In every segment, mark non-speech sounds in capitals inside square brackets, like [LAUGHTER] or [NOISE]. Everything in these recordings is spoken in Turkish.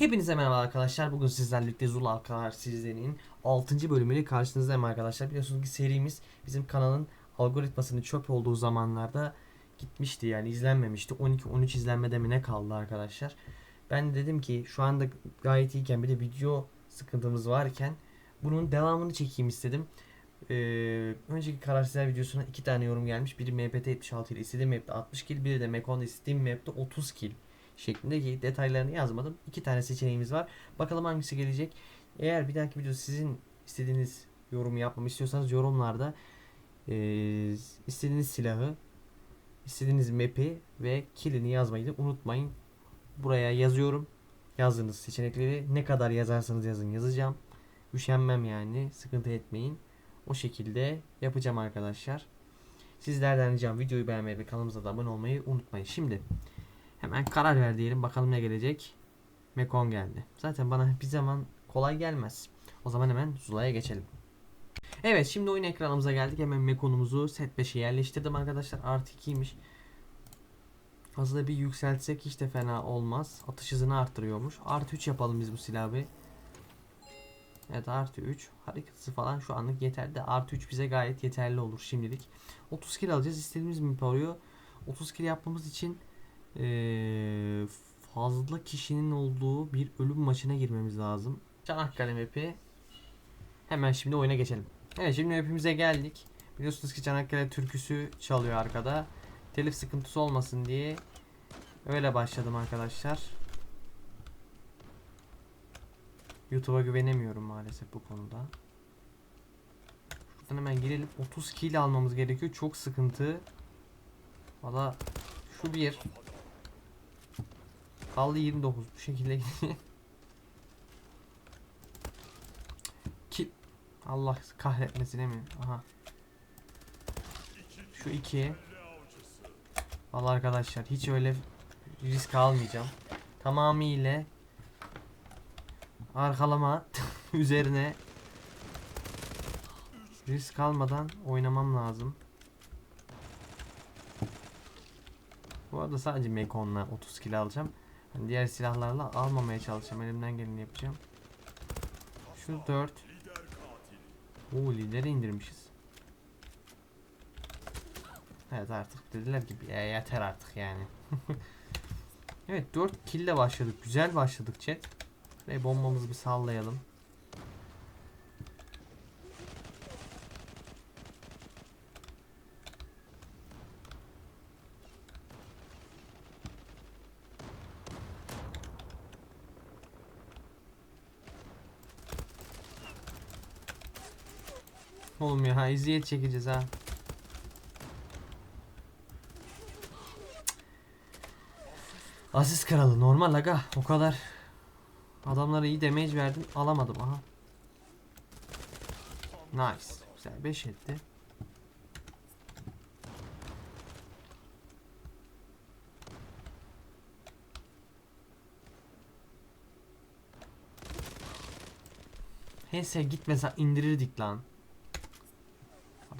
Hepinize merhaba arkadaşlar. Bugün sizlerle birlikte Zula Akar sizlerin 6. bölümüyle karşınızdayım arkadaşlar. Biliyorsunuz ki serimiz bizim kanalın algoritmasının çöp olduğu zamanlarda gitmişti yani izlenmemişti. 12-13 izlenmede mi ne kaldı arkadaşlar. Ben de dedim ki şu anda gayet iyiyken bir de video sıkıntımız varken bunun devamını çekeyim istedim. Ee, önceki kararsızlar videosuna iki tane yorum gelmiş. Biri MPT 76 ile istediğim map'te 60 kill, biri de Mekon'da istediğim map'te 30 kill şeklinde ki detaylarını yazmadım. İki tane seçeneğimiz var. Bakalım hangisi gelecek. Eğer bir dahaki video sizin istediğiniz yorumu yapmamı istiyorsanız yorumlarda eee, istediğiniz silahı, istediğiniz map'i ve killini yazmayı da unutmayın. Buraya yazıyorum. Yazdığınız seçenekleri ne kadar yazarsanız yazın yazacağım. Üşenmem yani. Sıkıntı etmeyin. O şekilde yapacağım arkadaşlar. Sizlerden ricam videoyu beğenmeyi ve kanalımıza da abone olmayı unutmayın. Şimdi Hemen karar ver diyelim bakalım ne gelecek. Mekon geldi. Zaten bana bir zaman kolay gelmez. O zaman hemen Zula'ya geçelim. Evet şimdi oyun ekranımıza geldik. Hemen Mekon'umuzu set 5'e yerleştirdim arkadaşlar. Artı 2'ymiş. Fazla bir yükseltsek hiç de fena olmaz. Atış hızını arttırıyormuş. Artı 3 yapalım biz bu silahı. Evet artı 3. Hareket hızı falan şu anlık yeterli de artı 3 bize gayet yeterli olur şimdilik. 30 kill alacağız. İstediğimiz mi oluyor? 30 kill yapmamız için ee, fazla kişinin olduğu bir ölüm maçına girmemiz lazım. Çanakkale map'i hemen şimdi oyuna geçelim. Evet şimdi map'imize geldik. Biliyorsunuz ki Çanakkale türküsü çalıyor arkada. Telif sıkıntısı olmasın diye öyle başladım arkadaşlar. YouTube'a güvenemiyorum maalesef bu konuda. Şuradan hemen girelim. 30 kill almamız gerekiyor. Çok sıkıntı. Valla şu bir Kaldı 29 bu şekilde gidiyor. Ki Allah kahretmesin mi? Aha. Şu iki. Vallahi arkadaşlar hiç öyle risk almayacağım. Tamamıyla arkalama [LAUGHS] üzerine risk almadan oynamam lazım. Bu arada sadece Mekon'la 30 kilo alacağım. Hani diğer silahlarla almamaya çalışacağım. Elimden geleni yapacağım. Şu 4. Oo lideri indirmişiz. Evet artık dediler ki "Ya yeter artık yani. [LAUGHS] evet 4 kill ile başladık. Güzel başladık chat. Ve bombamızı bir sallayalım. Oğlum ya eziyet çekeceğiz ha. Aziz kralı normal aga o kadar adamlara iyi damage verdim alamadım aha. Nice. Güzel 5 etti. Neyse gitmese indirirdik lan.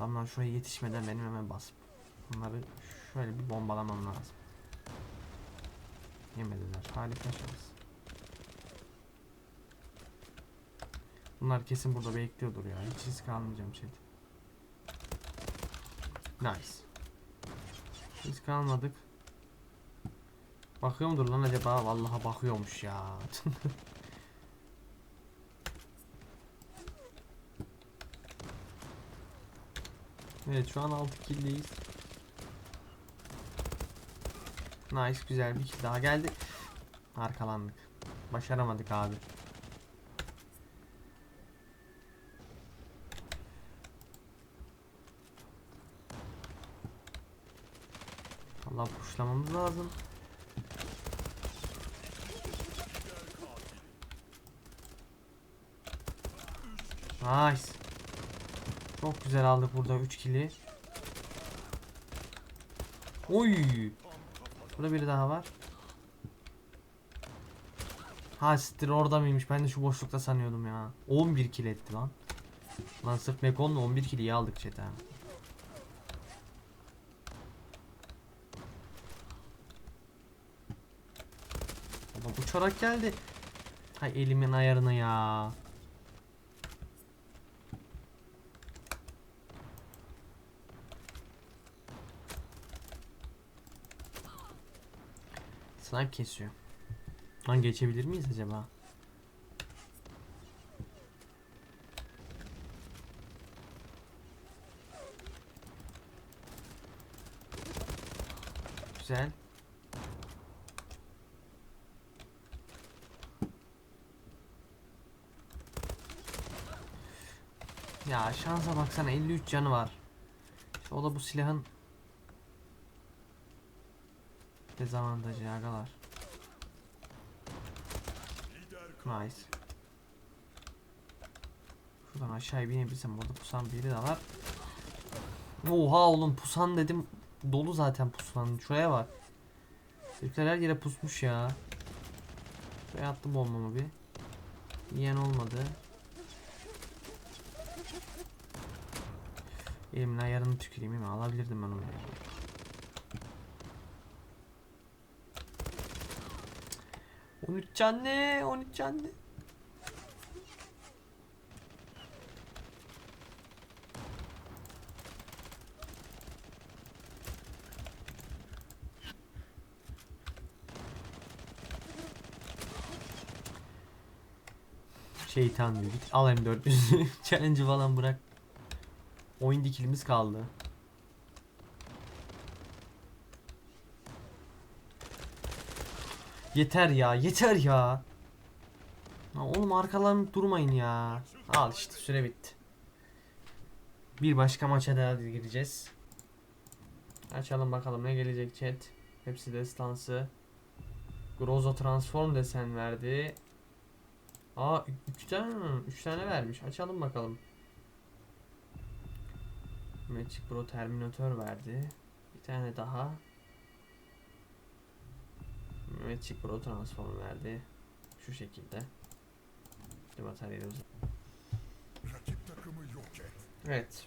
Adamlar şuraya yetişmeden benim hemen basıp bunları şöyle bir bombalamam lazım. Yemediler. Harika şans. Bunlar kesin burada bekliyordur ya. Hiç risk almayacağım chat. Nice. Risk almadık. Bakıyor mudur lan acaba? Vallahi bakıyormuş ya. [LAUGHS] Evet şu an 6 kill'deyiz. Nice güzel bir kill daha geldi. Arkalandık. Başaramadık abi. Allah puşlamamız lazım. Nice. Çok güzel aldık burada 3 kili. Oy. Burada biri daha var. Ha siktir orada mıymış? Ben de şu boşlukta sanıyordum ya. 11 kill etti lan. Lan sırf Mekon'la 11 kill iyi aldık ha. Adam uçarak geldi. Hay elimin ayarını ya. Snipe kesiyor. Lan geçebilir miyiz acaba? Güzel. Ya şansa baksana 53 canı var. İşte o da bu silahın dezavantajı agalar. Nice. Şuradan aşağıya binebilsem orada pusan biri de var. Oha oğlum pusan dedim dolu zaten pusan. Şuraya bak. Herifler her yere pusmuş ya. Şuraya attım bombamı bir. Yiyen olmadı. Elimin ayarını tüküreyim mi? Alabilirdim ben onu. 13 can ne? 13 can ne? Şeytan dedik. Al M400'ü. [LAUGHS] Challenge'ı falan bırak. Oyun dikilimiz kaldı. Yeter ya, yeter ya. Ya oğlum arkalarını durmayın ya. Al işte süre bitti. Bir başka maça daha gireceğiz. Açalım bakalım ne gelecek chat. Hepsi destansı. Grozo transform desen verdi. Aa 3 tane mi? 3 tane vermiş. Açalım bakalım. Magic Pro Terminator verdi. Bir tane daha. Magic Pro Transform verdi. Şu şekilde. İşte bataryayı Rakip takımı yok et. Evet.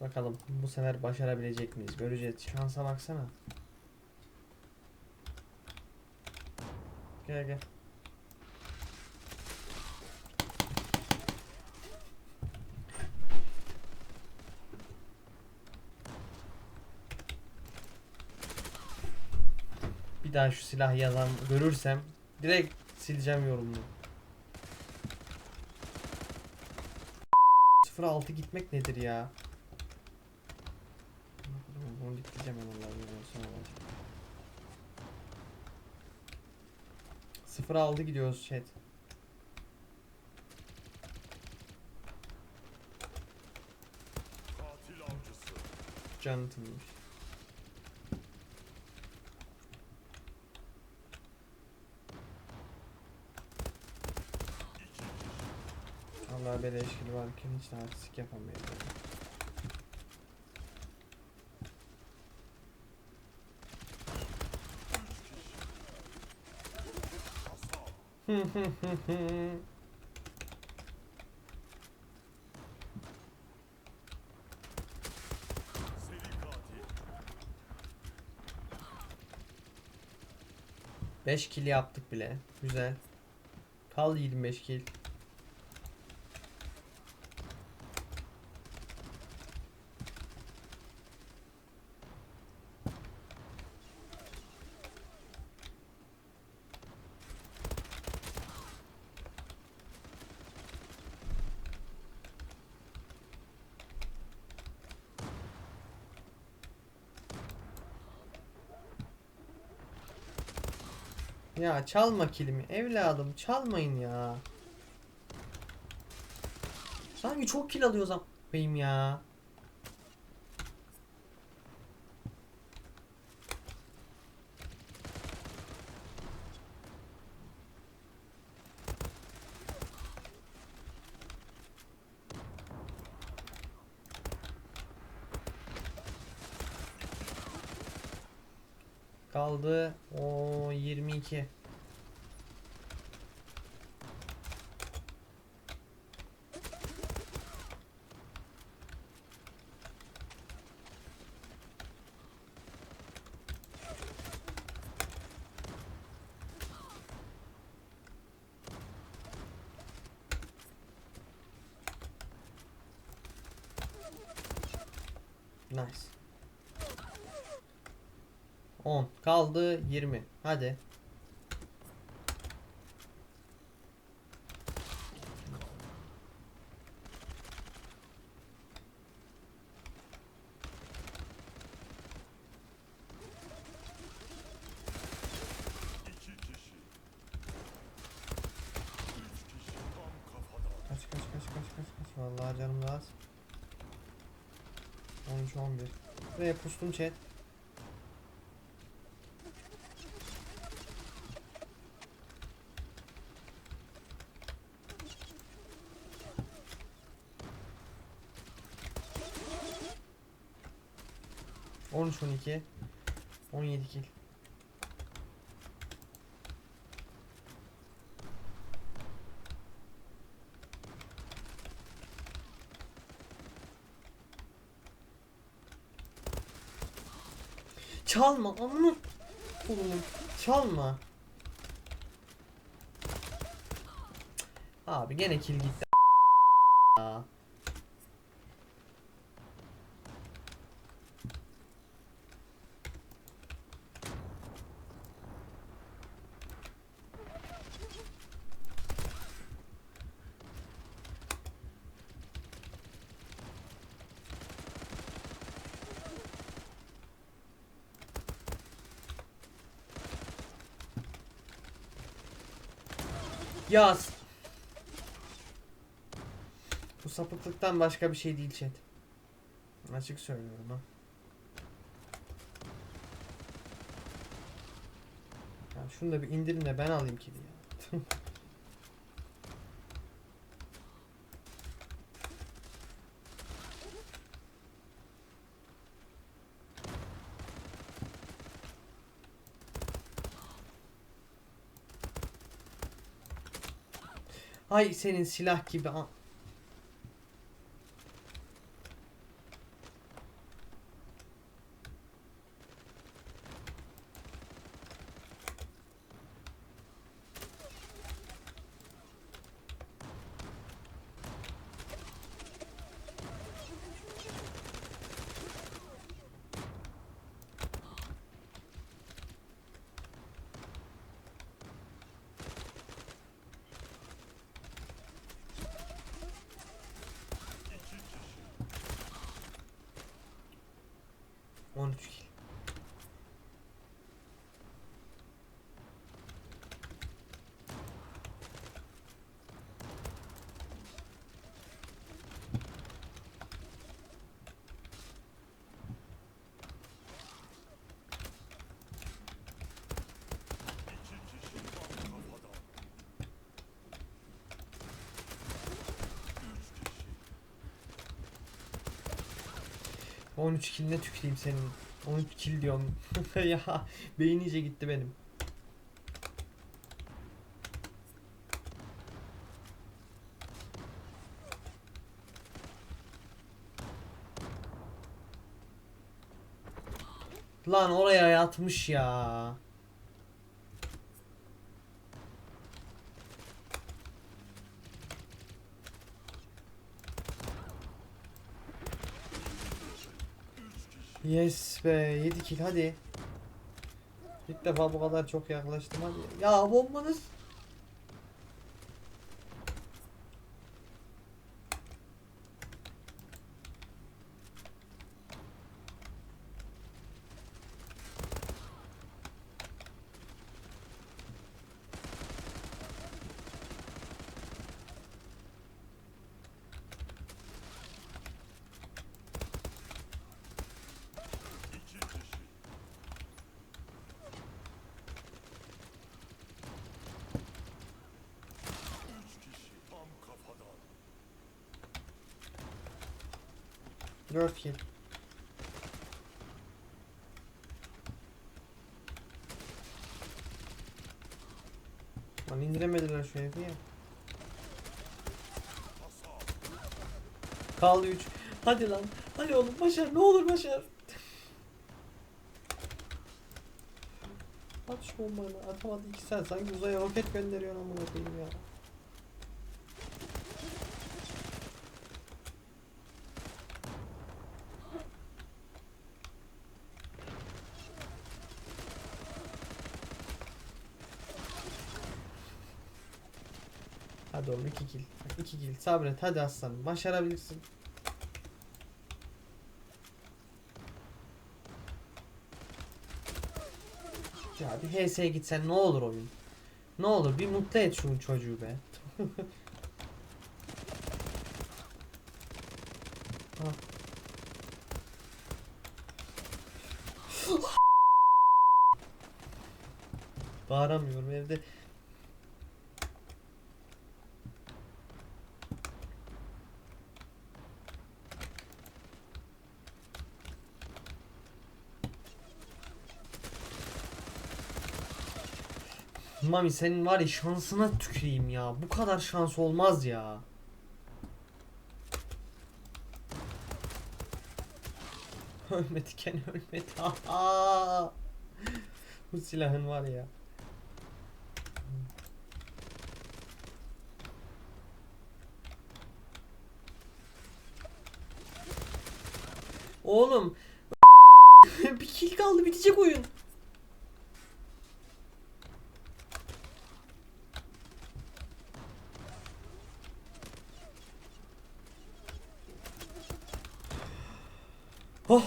Bakalım bu sefer başarabilecek miyiz? Göreceğiz. Şansa baksana. Gel gel. Daha şu silah yazan görürsem direkt sileceğim yorumunu. 06 gitmek nedir ya? Bunu bitireceğim ben Allah'ım sonra 06 gidiyoruz chat. Jonathan'mış. Allah beleşkili varken hiç de artistik yapamayız. 5 kill yaptık bile. Güzel. Kal 25 kill. Ya çalma kilimi evladım çalmayın ya. Sanki çok kill alıyoruz am- beyim ya. Kaldı o 22. Nice. 10. Kaldı 20. Hadi. Kaç kaç kaç kaç kaç. Vallahi canım da az. 13 11. Buraya pustum chat. On üç, on iki, on yedi kill. Çalma amına oğlum çalma. Abi gene kill gitti. Yaz. Bu sapıklıktan başka bir şey değil chat. Açık söylüyorum ha. Ya şunu da bir indirin de ben alayım kili ya. [LAUGHS] Hay senin silah gibi. 13 kill. İki 13 killine tüküreyim senin. 13 kill diyorum. [LAUGHS] ya beyin iyice gitti benim. Lan oraya yatmış ya. Yes be 7 kill hadi. İlk defa bu kadar çok yaklaştım hadi. Ya bombanız. 4 kill. Lan indiremediler şu herifi ya. Kaldı 3. Hadi lan. Hadi oğlum başar. Ne olur başar. At şu bombayı. lan. Atamadı 2 saat. Sanki uzaya roket gönderiyor amına koyayım ya. Hadi oğlum 2 kill. 2 kill. Sabret hadi aslanım. Başarabilirsin. Ya bir HS'ye gitsen ne olur oyun. Ne olur bir mutlu et şu çocuğu be. Ha. [LAUGHS] Bağıramıyorum evde. Mami senin var ya şansına tüküreyim ya. Bu kadar şans olmaz ya. [LAUGHS] Ölmedi Ken [LAUGHS] ölmedi. Bu silahın var ya. Oğlum [LAUGHS] bir kill kaldı bitecek oyun. Oh.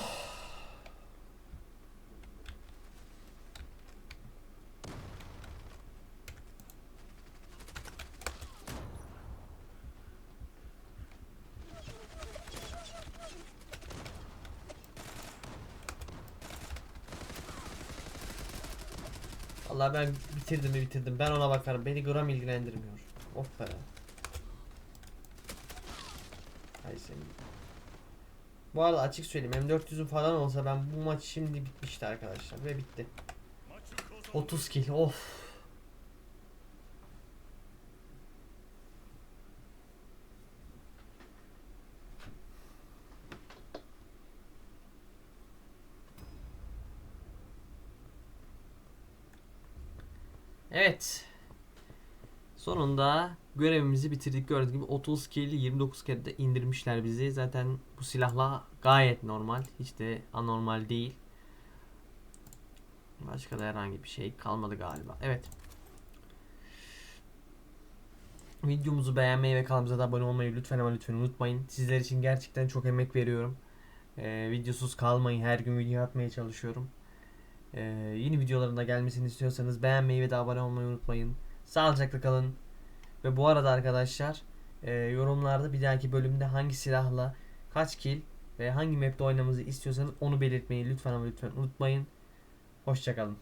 Allah ben bitirdim mi bitirdim. Ben ona bakarım. Beni gram ilgilendirmiyor. Oh be. Hay senin. Bu arada açık söyleyeyim M400'ün falan olsa ben bu maç şimdi bitmişti arkadaşlar ve bitti. 30 kill of. Evet. Sonunda görevimizi bitirdik. Gördüğünüz gibi 30 kill 29 kere de indirmişler bizi. Zaten bu silahla gayet normal. Hiç de anormal değil. Başka da herhangi bir şey kalmadı galiba. Evet. Videomuzu beğenmeyi ve kanalımıza da abone olmayı lütfen ama lütfen unutmayın. Sizler için gerçekten çok emek veriyorum. Ee, videosuz kalmayın. Her gün video atmaya çalışıyorum. Ee, yeni videoların da gelmesini istiyorsanız beğenmeyi ve de abone olmayı unutmayın. Sağlıcakla kalın. Ve bu arada arkadaşlar e, yorumlarda bir dahaki bölümde hangi silahla kaç kill ve hangi map'te oynamamızı istiyorsanız onu belirtmeyi lütfen ama lütfen unutmayın. Hoşçakalın.